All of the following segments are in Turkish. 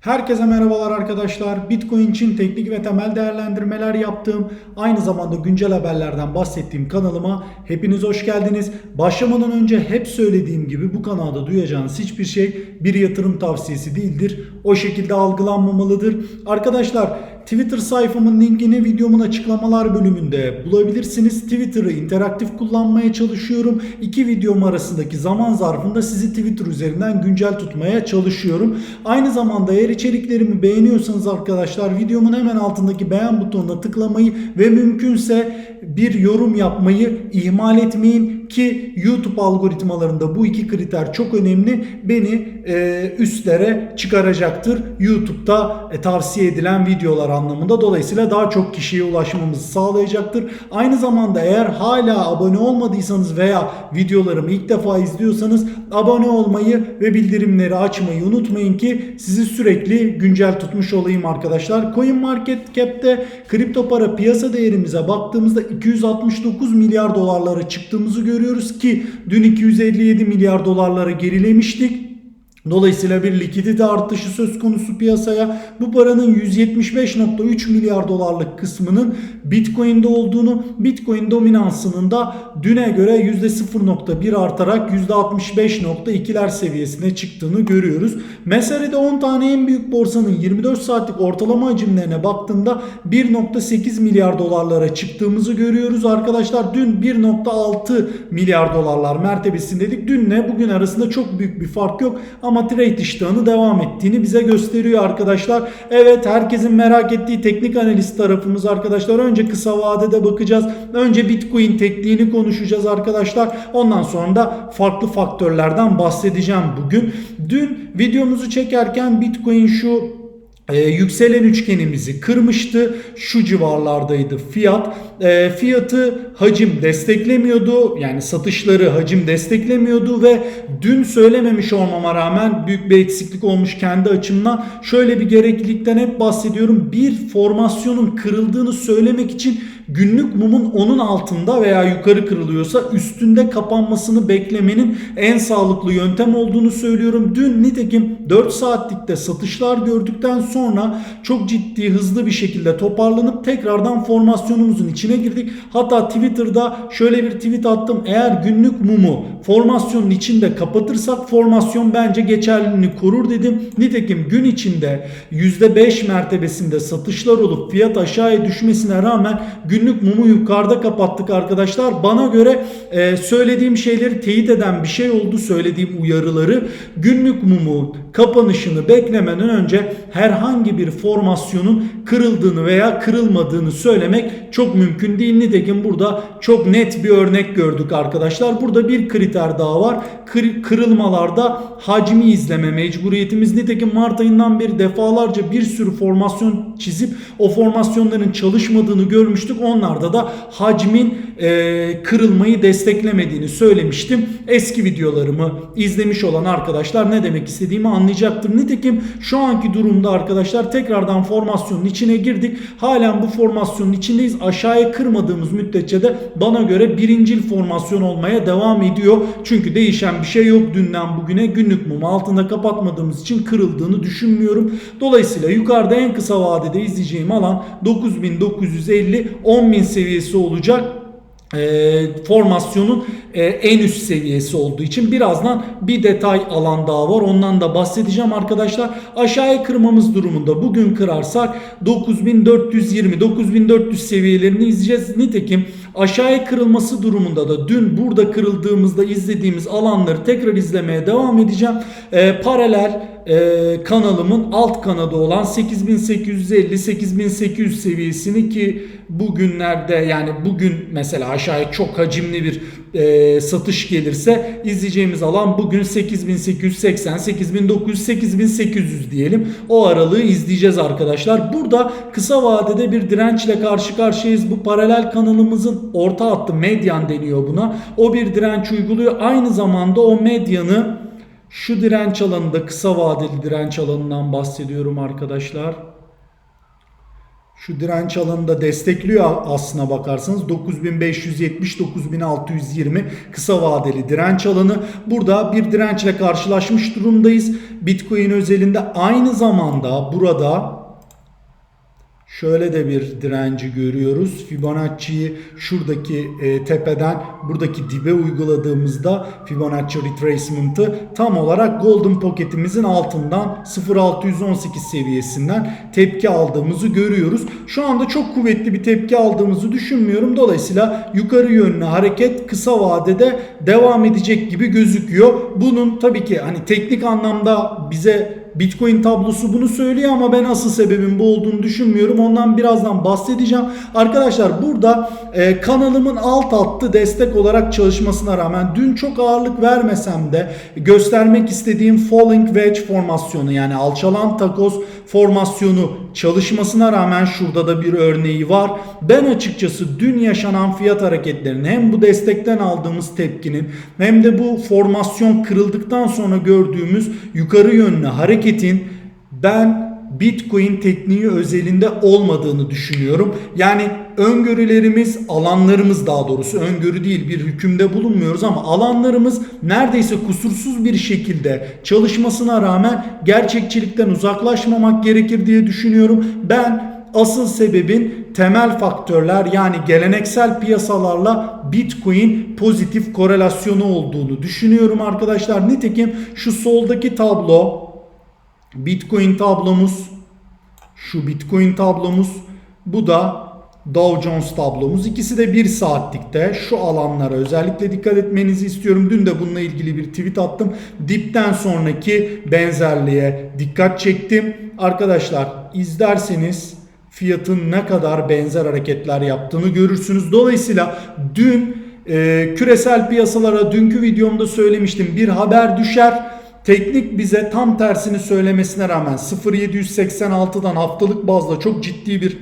Herkese merhabalar arkadaşlar. Bitcoin için teknik ve temel değerlendirmeler yaptığım, aynı zamanda güncel haberlerden bahsettiğim kanalıma hepiniz hoş geldiniz. Başlamadan önce hep söylediğim gibi bu kanalda duyacağınız hiçbir şey bir yatırım tavsiyesi değildir. O şekilde algılanmamalıdır. Arkadaşlar Twitter sayfamın linkini videomun açıklamalar bölümünde bulabilirsiniz. Twitter'ı interaktif kullanmaya çalışıyorum. İki videom arasındaki zaman zarfında sizi Twitter üzerinden güncel tutmaya çalışıyorum. Aynı zamanda eğer içeriklerimi beğeniyorsanız arkadaşlar videomun hemen altındaki beğen butonuna tıklamayı ve mümkünse bir yorum yapmayı ihmal etmeyin ki YouTube algoritmalarında bu iki kriter çok önemli. Beni e, üstlere çıkaracaktır. YouTube'da e, tavsiye edilen videolar anlamında. Dolayısıyla daha çok kişiye ulaşmamızı sağlayacaktır. Aynı zamanda eğer hala abone olmadıysanız veya videolarımı ilk defa izliyorsanız abone olmayı ve bildirimleri açmayı unutmayın ki sizi sürekli güncel tutmuş olayım arkadaşlar. CoinMarketCap'te kripto para piyasa değerimize baktığımızda 269 milyar dolarlara çıktığımızı görüyoruz ki dün 257 milyar dolarlara gerilemiştik. Dolayısıyla bir likidite artışı söz konusu piyasaya. Bu paranın 175.3 milyar dolarlık kısmının Bitcoin'de olduğunu, Bitcoin dominansının da düne göre %0.1 artarak %65.2'ler seviyesine çıktığını görüyoruz. Meselede 10 tane en büyük borsanın 24 saatlik ortalama hacimlerine baktığımda 1.8 milyar dolarlara çıktığımızı görüyoruz. Arkadaşlar dün 1.6 milyar dolarlar mertebesindeydik. Dünle bugün arasında çok büyük bir fark yok ama trade iştahını devam ettiğini bize gösteriyor arkadaşlar. Evet herkesin merak ettiği teknik analiz tarafımız arkadaşlar. Önce kısa vadede bakacağız. Önce Bitcoin tekniğini konuşacağız arkadaşlar. Ondan sonra da farklı faktörlerden bahsedeceğim bugün. Dün videomuzu çekerken Bitcoin şu ee, yükselen üçgenimizi kırmıştı. Şu civarlardaydı fiyat. Ee, fiyatı hacim desteklemiyordu. Yani satışları hacim desteklemiyordu ve dün söylememiş olmama rağmen büyük bir eksiklik olmuş kendi açımdan. Şöyle bir gereklilikten hep bahsediyorum. Bir formasyonun kırıldığını söylemek için günlük mumun onun altında veya yukarı kırılıyorsa üstünde kapanmasını beklemenin en sağlıklı yöntem olduğunu söylüyorum. Dün nitekim 4 saatlikte satışlar gördükten sonra çok ciddi hızlı bir şekilde toparlanıp tekrardan formasyonumuzun içine girdik. Hatta Twitter'da şöyle bir tweet attım. Eğer günlük mumu formasyonun içinde kapatırsak formasyon bence geçerliliğini korur dedim. Nitekim gün içinde %5 mertebesinde satışlar olup fiyat aşağıya düşmesine rağmen günlük mumu yukarıda kapattık arkadaşlar. Bana göre e, söylediğim şeyleri teyit eden bir şey oldu. Söylediğim uyarıları günlük mumu kapanışını beklemeden önce herhangi bir formasyonun kırıldığını veya kırılmadığını söylemek çok mümkün değil. Nitekim burada çok net bir örnek gördük arkadaşlar. Burada bir kriter daha var. Kır, kırılmalarda hacmi izleme mecburiyetimiz. Nitekim Mart ayından beri defalarca bir sürü formasyon çizip o formasyonların çalışmadığını görmüştük. Onlarda da hacmin e, kırılmayı desteklemediğini söylemiştim. Eski videolarımı izlemiş olan arkadaşlar ne demek istediğimi anlayacaktır. Nitekim şu anki durumda arkadaşlar tekrardan formasyonun içine girdik. Halen bu formasyonun içindeyiz. Aşağıya kırmadığımız müddetçe de bana göre birincil formasyon olmaya devam ediyor. Çünkü değişen bir şey yok dünden bugüne. Günlük mum altında kapatmadığımız için kırıldığını düşünmüyorum. Dolayısıyla yukarıda en kısa vadede izleyeceğim alan 9950 10000 seviyesi olacak e, formasyonun e, en üst seviyesi olduğu için birazdan bir detay alan daha var. Ondan da bahsedeceğim arkadaşlar. Aşağıya kırmamız durumunda bugün kırarsak 9420 9400 seviyelerini izleyeceğiz. Nitekim aşağıya kırılması durumunda da dün burada kırıldığımızda izlediğimiz alanları tekrar izlemeye devam edeceğim. E, paralel e, kanalımın alt kanadı olan 8850-8800 seviyesini ki bugünlerde yani bugün mesela aşağıya çok hacimli bir e, satış gelirse izleyeceğimiz alan bugün 8880, 8900, 8800 diyelim. O aralığı izleyeceğiz arkadaşlar. Burada kısa vadede bir dirençle karşı karşıyayız. Bu paralel kanalımızın orta hattı medyan deniyor buna. O bir direnç uyguluyor. Aynı zamanda o medyanı şu direnç alanında kısa vadeli direnç alanından bahsediyorum arkadaşlar. Şu direnç alanını da destekliyor aslına bakarsanız 9570-9620 kısa vadeli direnç alanı. Burada bir dirençle karşılaşmış durumdayız. Bitcoin özelinde aynı zamanda burada Şöyle de bir direnci görüyoruz. Fibonacci'yi şuradaki e, tepeden buradaki dibe uyguladığımızda Fibonacci retracement'ı tam olarak Golden Pocket'imizin altından 0618 seviyesinden tepki aldığımızı görüyoruz. Şu anda çok kuvvetli bir tepki aldığımızı düşünmüyorum. Dolayısıyla yukarı yönlü hareket kısa vadede devam edecek gibi gözüküyor. Bunun tabii ki hani teknik anlamda bize Bitcoin tablosu bunu söylüyor ama ben asıl sebebin bu olduğunu düşünmüyorum. Ondan birazdan bahsedeceğim. Arkadaşlar burada e, kanalımın alt attı destek olarak çalışmasına rağmen dün çok ağırlık vermesem de göstermek istediğim falling wedge formasyonu yani alçalan takoz formasyonu çalışmasına rağmen şurada da bir örneği var. Ben açıkçası dün yaşanan fiyat hareketlerinin hem bu destekten aldığımız tepkinin hem de bu formasyon kırıldıktan sonra gördüğümüz yukarı yönlü hareketin ben Bitcoin tekniği özelinde olmadığını düşünüyorum. Yani öngörülerimiz, alanlarımız daha doğrusu öngörü değil bir hükümde bulunmuyoruz ama alanlarımız neredeyse kusursuz bir şekilde çalışmasına rağmen gerçekçilikten uzaklaşmamak gerekir diye düşünüyorum. Ben asıl sebebin temel faktörler yani geleneksel piyasalarla Bitcoin pozitif korelasyonu olduğunu düşünüyorum arkadaşlar. Nitekim şu soldaki tablo Bitcoin tablomuz şu Bitcoin tablomuz bu da Dow Jones tablomuz. İkisi de bir saatlikte şu alanlara özellikle dikkat etmenizi istiyorum. Dün de bununla ilgili bir tweet attım. Dipten sonraki benzerliğe dikkat çektim. Arkadaşlar izlerseniz fiyatın ne kadar benzer hareketler yaptığını görürsünüz. Dolayısıyla dün e, küresel piyasalara dünkü videomda söylemiştim bir haber düşer Teknik bize tam tersini söylemesine rağmen 0.786'dan haftalık bazda çok ciddi bir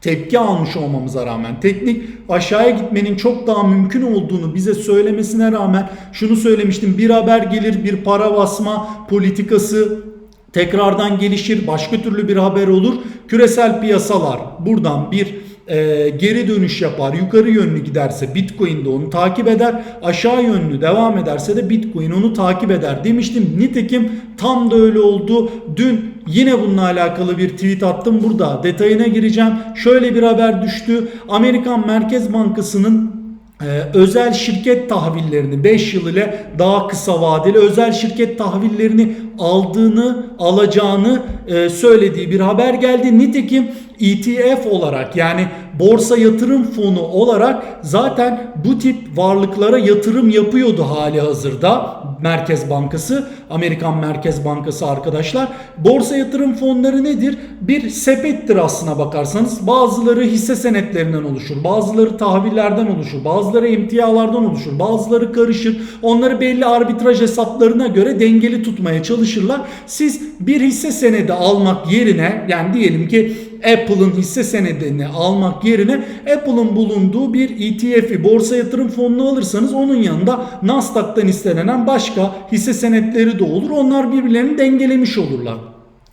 tepki almış olmamıza rağmen teknik aşağıya gitmenin çok daha mümkün olduğunu bize söylemesine rağmen şunu söylemiştim bir haber gelir bir para basma politikası tekrardan gelişir başka türlü bir haber olur küresel piyasalar buradan bir e, geri dönüş yapar, yukarı yönlü giderse Bitcoin de onu takip eder, aşağı yönlü devam ederse de Bitcoin onu takip eder demiştim. Nitekim tam da öyle oldu. Dün yine bununla alakalı bir tweet attım burada. Detayına gireceğim. Şöyle bir haber düştü. Amerikan Merkez Bankası'nın ee, özel şirket tahvillerini 5 yıl ile daha kısa vadeli özel şirket tahvillerini aldığını alacağını e, söylediği bir haber geldi. Nitekim ETF olarak yani borsa yatırım fonu olarak zaten bu tip varlıklara yatırım yapıyordu hali hazırda Merkez Bankası, Amerikan Merkez Bankası arkadaşlar. Borsa yatırım fonları nedir? Bir sepettir aslına bakarsanız. Bazıları hisse senetlerinden oluşur, bazıları tahvillerden oluşur, bazıları emtialardan oluşur, bazıları karışır. Onları belli arbitraj hesaplarına göre dengeli tutmaya çalışırlar. Siz bir hisse senedi almak yerine yani diyelim ki Apple'ın hisse senedini almak yerine Apple'ın bulunduğu bir ETF'i borsa yatırım fonunu alırsanız onun yanında Nasdaq'tan istenen başka hisse senetleri de olur. Onlar birbirlerini dengelemiş olurlar.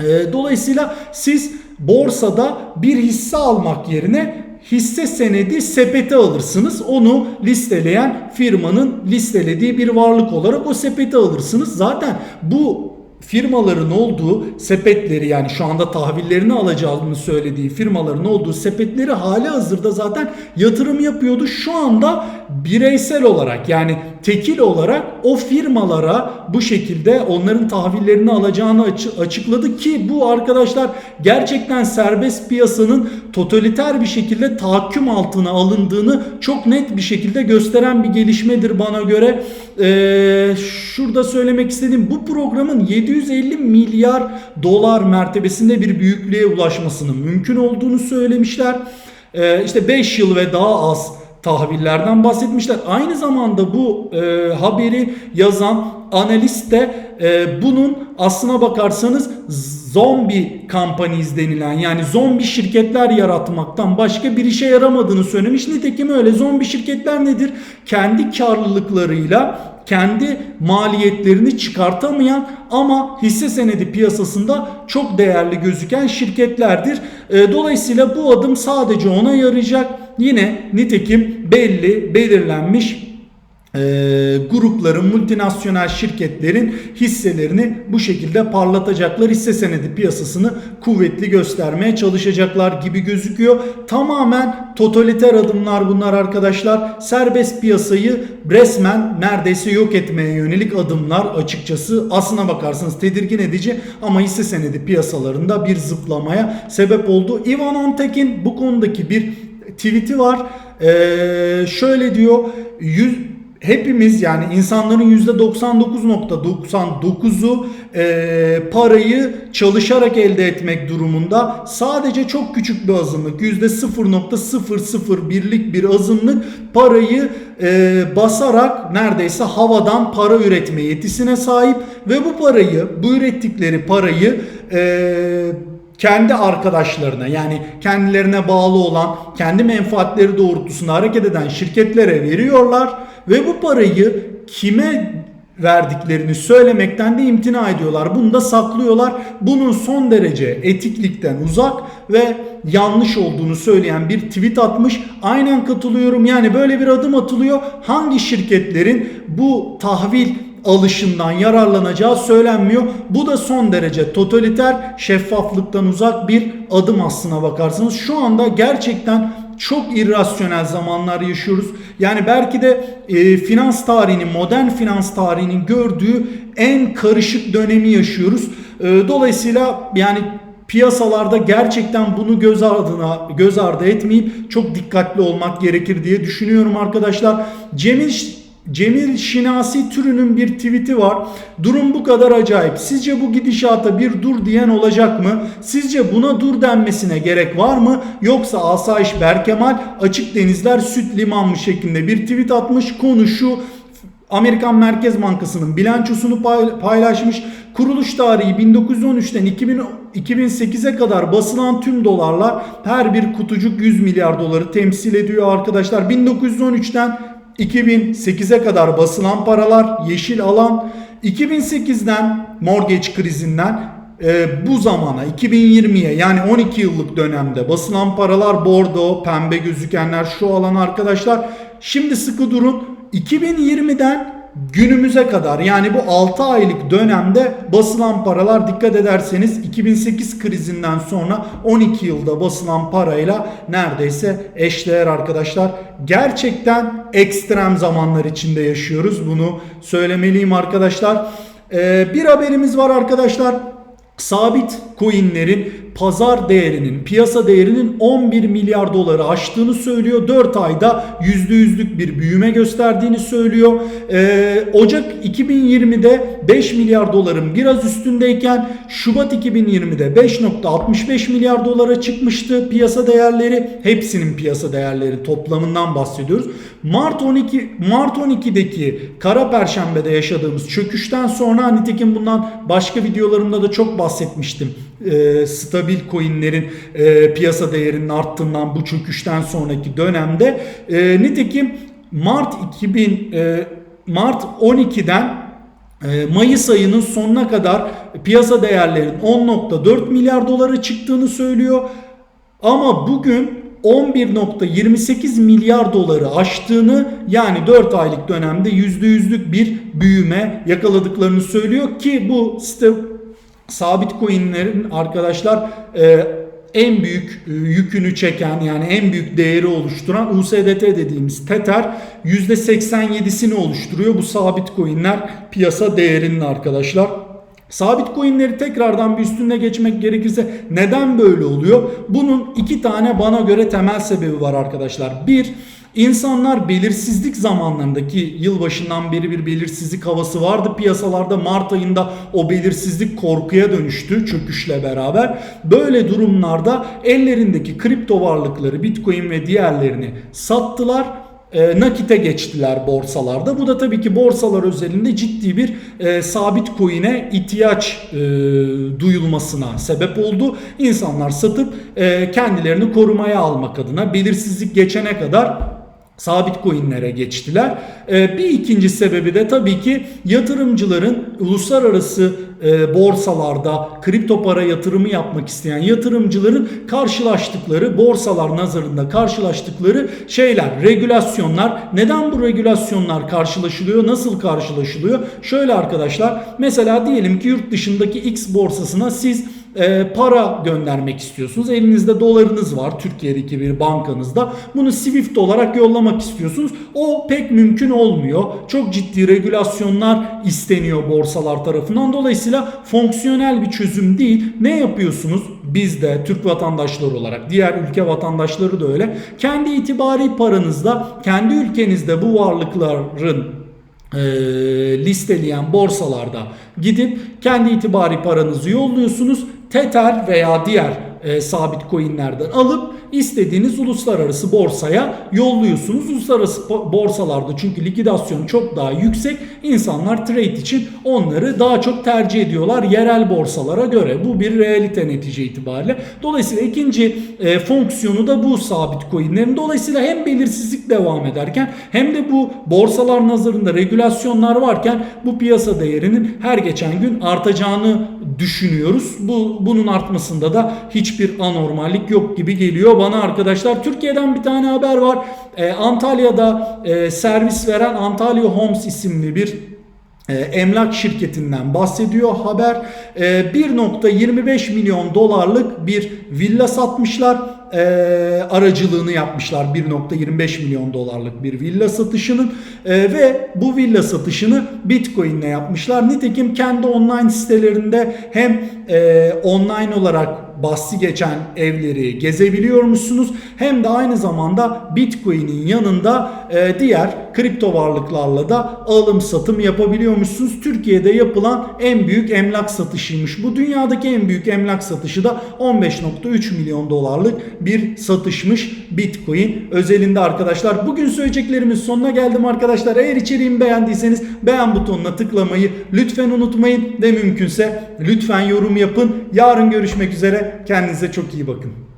Ee, dolayısıyla siz borsada bir hisse almak yerine hisse senedi sepeti alırsınız. Onu listeleyen firmanın listelediği bir varlık olarak o sepeti alırsınız. Zaten bu firmaların olduğu sepetleri yani şu anda tahvillerini alacağını söylediği firmaların olduğu sepetleri hali hazırda zaten yatırım yapıyordu. Şu anda bireysel olarak yani tekil olarak o firmalara bu şekilde onların tahvillerini alacağını açıkladı ki bu arkadaşlar gerçekten serbest piyasanın totaliter bir şekilde tahakküm altına alındığını çok net bir şekilde gösteren bir gelişmedir bana göre. Ee, şurada söylemek istediğim bu programın 750 milyar dolar mertebesinde bir büyüklüğe ulaşmasının mümkün olduğunu söylemişler. Ee, işte 5 yıl ve daha az tahvillerden bahsetmişler. Aynı zamanda bu e, haberi yazan analist de e, bunun aslına bakarsanız zombi companies denilen yani zombi şirketler yaratmaktan başka bir işe yaramadığını söylemiş. Nitekim öyle zombi şirketler nedir? Kendi karlılıklarıyla kendi maliyetlerini çıkartamayan ama hisse senedi piyasasında çok değerli gözüken şirketlerdir. E, dolayısıyla bu adım sadece ona yarayacak. Yine nitekim belli, belirlenmiş e, grupların, multinasyonel şirketlerin hisselerini bu şekilde parlatacaklar. Hisse senedi piyasasını kuvvetli göstermeye çalışacaklar gibi gözüküyor. Tamamen totaliter adımlar bunlar arkadaşlar. Serbest piyasayı resmen neredeyse yok etmeye yönelik adımlar açıkçası. Aslına bakarsanız tedirgin edici ama hisse senedi piyasalarında bir zıplamaya sebep oldu. Ivan Ontek'in bu konudaki bir tweet'i var. Ee, şöyle diyor. 100 hepimiz yani insanların %99.99'u e, parayı çalışarak elde etmek durumunda sadece çok küçük bir azınlık %0.001'lik bir azınlık parayı e, basarak neredeyse havadan para üretme yetisine sahip ve bu parayı bu ürettikleri parayı e, kendi arkadaşlarına yani kendilerine bağlı olan kendi menfaatleri doğrultusunda hareket eden şirketlere veriyorlar ve bu parayı kime verdiklerini söylemekten de imtina ediyorlar. Bunu da saklıyorlar. Bunun son derece etiklikten uzak ve yanlış olduğunu söyleyen bir tweet atmış. Aynen katılıyorum. Yani böyle bir adım atılıyor. Hangi şirketlerin bu tahvil alışından yararlanacağı söylenmiyor. Bu da son derece totaliter, şeffaflıktan uzak bir adım aslına bakarsanız. Şu anda gerçekten çok irrasyonel zamanlar yaşıyoruz. Yani belki de e, finans tarihinin, modern finans tarihinin gördüğü en karışık dönemi yaşıyoruz. E, dolayısıyla yani piyasalarda gerçekten bunu göz ardına göz ardı etmeyip çok dikkatli olmak gerekir diye düşünüyorum arkadaşlar. Cemil Cemil Şinasi türünün bir tweet'i var. Durum bu kadar acayip. Sizce bu gidişata bir dur diyen olacak mı? Sizce buna dur denmesine gerek var mı? Yoksa Asayiş Berkemal açık denizler süt liman mı şeklinde bir tweet atmış. Konu şu Amerikan Merkez Bankası'nın bilançosunu paylaşmış. Kuruluş tarihi 1913'ten 2008'e kadar basılan tüm dolarlar her bir kutucuk 100 milyar doları temsil ediyor arkadaşlar. 1913'ten 2008'e kadar basılan paralar yeşil alan 2008'den mortgage krizinden e, bu zamana 2020'ye yani 12 yıllık dönemde basılan paralar bordo pembe gözükenler şu alan arkadaşlar. Şimdi sıkı durun 2020'den günümüze kadar yani bu 6 aylık dönemde basılan paralar dikkat ederseniz 2008 krizinden sonra 12 yılda basılan parayla neredeyse eşdeğer arkadaşlar. Gerçekten ekstrem zamanlar içinde yaşıyoruz. Bunu söylemeliyim arkadaşlar. Ee, bir haberimiz var arkadaşlar. Sabit coinlerin pazar değerinin, piyasa değerinin 11 milyar doları aştığını söylüyor. 4 ayda %100'lük bir büyüme gösterdiğini söylüyor. Ee, Ocak 2020'de 5 milyar doların biraz üstündeyken Şubat 2020'de 5.65 milyar dolara çıkmıştı piyasa değerleri. Hepsinin piyasa değerleri toplamından bahsediyoruz. Mart 12 Mart 12'deki Kara Perşembe'de yaşadığımız çöküşten sonra nitekim bundan başka videolarımda da çok bahsetmiştim e, stabil coinlerin e, piyasa değerinin arttığından bu çöküşten sonraki dönemde e, nitekim Mart 2000 e, Mart 12'den e, Mayıs ayının sonuna kadar piyasa değerlerinin 10.4 milyar dolara çıktığını söylüyor. Ama bugün 11.28 milyar doları aştığını yani 4 aylık dönemde %100'lük bir büyüme yakaladıklarını söylüyor ki bu sabit coinlerin arkadaşlar e, en büyük e, yükünü çeken yani en büyük değeri oluşturan USDT dediğimiz Tether %87'sini oluşturuyor. Bu sabit coinler piyasa değerinin arkadaşlar. Sabit coinleri tekrardan bir üstüne geçmek gerekirse neden böyle oluyor? Bunun iki tane bana göre temel sebebi var arkadaşlar. Bir, İnsanlar belirsizlik zamanlarındaki yılbaşından beri bir belirsizlik havası vardı piyasalarda. Mart ayında o belirsizlik korkuya dönüştü çöküşle beraber. Böyle durumlarda ellerindeki kripto varlıkları Bitcoin ve diğerlerini sattılar e, nakite geçtiler borsalarda. Bu da tabii ki borsalar özelinde ciddi bir e, sabit coin'e ihtiyaç e, duyulmasına sebep oldu. İnsanlar satıp e, kendilerini korumaya almak adına belirsizlik geçene kadar sabit coinlere geçtiler. Ee, bir ikinci sebebi de tabii ki yatırımcıların uluslararası e, borsalarda kripto para yatırımı yapmak isteyen yatırımcıların karşılaştıkları borsalar nazarında karşılaştıkları şeyler, regülasyonlar. Neden bu regülasyonlar karşılaşılıyor? Nasıl karşılaşılıyor? Şöyle arkadaşlar mesela diyelim ki yurt dışındaki X borsasına siz e, para göndermek istiyorsunuz. Elinizde dolarınız var Türkiye'deki bir bankanızda. Bunu Swift olarak yollamak istiyorsunuz. O pek mümkün olmuyor. Çok ciddi regülasyonlar isteniyor borsalar tarafından. Dolayısıyla fonksiyonel bir çözüm değil. Ne yapıyorsunuz? Biz de Türk vatandaşları olarak diğer ülke vatandaşları da öyle. Kendi itibari paranızla kendi ülkenizde bu varlıkların e, listeleyen borsalarda gidip kendi itibari paranızı yolluyorsunuz. Tether veya diğer e, sabit coinlerden alıp istediğiniz uluslararası borsaya yolluyorsunuz. Uluslararası borsalarda çünkü likidasyon çok daha yüksek. İnsanlar trade için onları daha çok tercih ediyorlar yerel borsalara göre. Bu bir realite netice itibariyle. Dolayısıyla ikinci e, fonksiyonu da bu sabit coinlerin. Dolayısıyla hem belirsizlik devam ederken hem de bu borsalar nazarında regülasyonlar varken bu piyasa değerinin her geçen gün artacağını düşünüyoruz. Bu bunun artmasında da hiçbir anormallik yok gibi geliyor bana arkadaşlar. Türkiye'den bir tane haber var. Ee, Antalya'da e, servis veren Antalya Homes isimli bir e, emlak şirketinden bahsediyor haber. E, 1.25 milyon dolarlık bir villa satmışlar. E, aracılığını yapmışlar 1.25 milyon dolarlık bir villa satışının E, ve bu villa satışını Bitcoin ile yapmışlar. Nitekim kendi online sitelerinde hem e, online olarak bahsi geçen evleri gezebiliyormuşsunuz hem de aynı zamanda Bitcoin'in yanında e, diğer kripto varlıklarla da alım satım yapabiliyormuşsunuz. Türkiye'de yapılan en büyük emlak satışıymış. Bu dünyadaki en büyük emlak satışı da 15.3 milyon dolarlık bir satışmış Bitcoin özelinde arkadaşlar. Bugün söyleyeceklerimin sonuna geldim arkadaşlar. Eğer içeriğimi beğendiyseniz beğen butonuna tıklamayı lütfen unutmayın ve mümkünse lütfen yorum yapın. Yarın görüşmek üzere. Kendinize çok iyi bakın.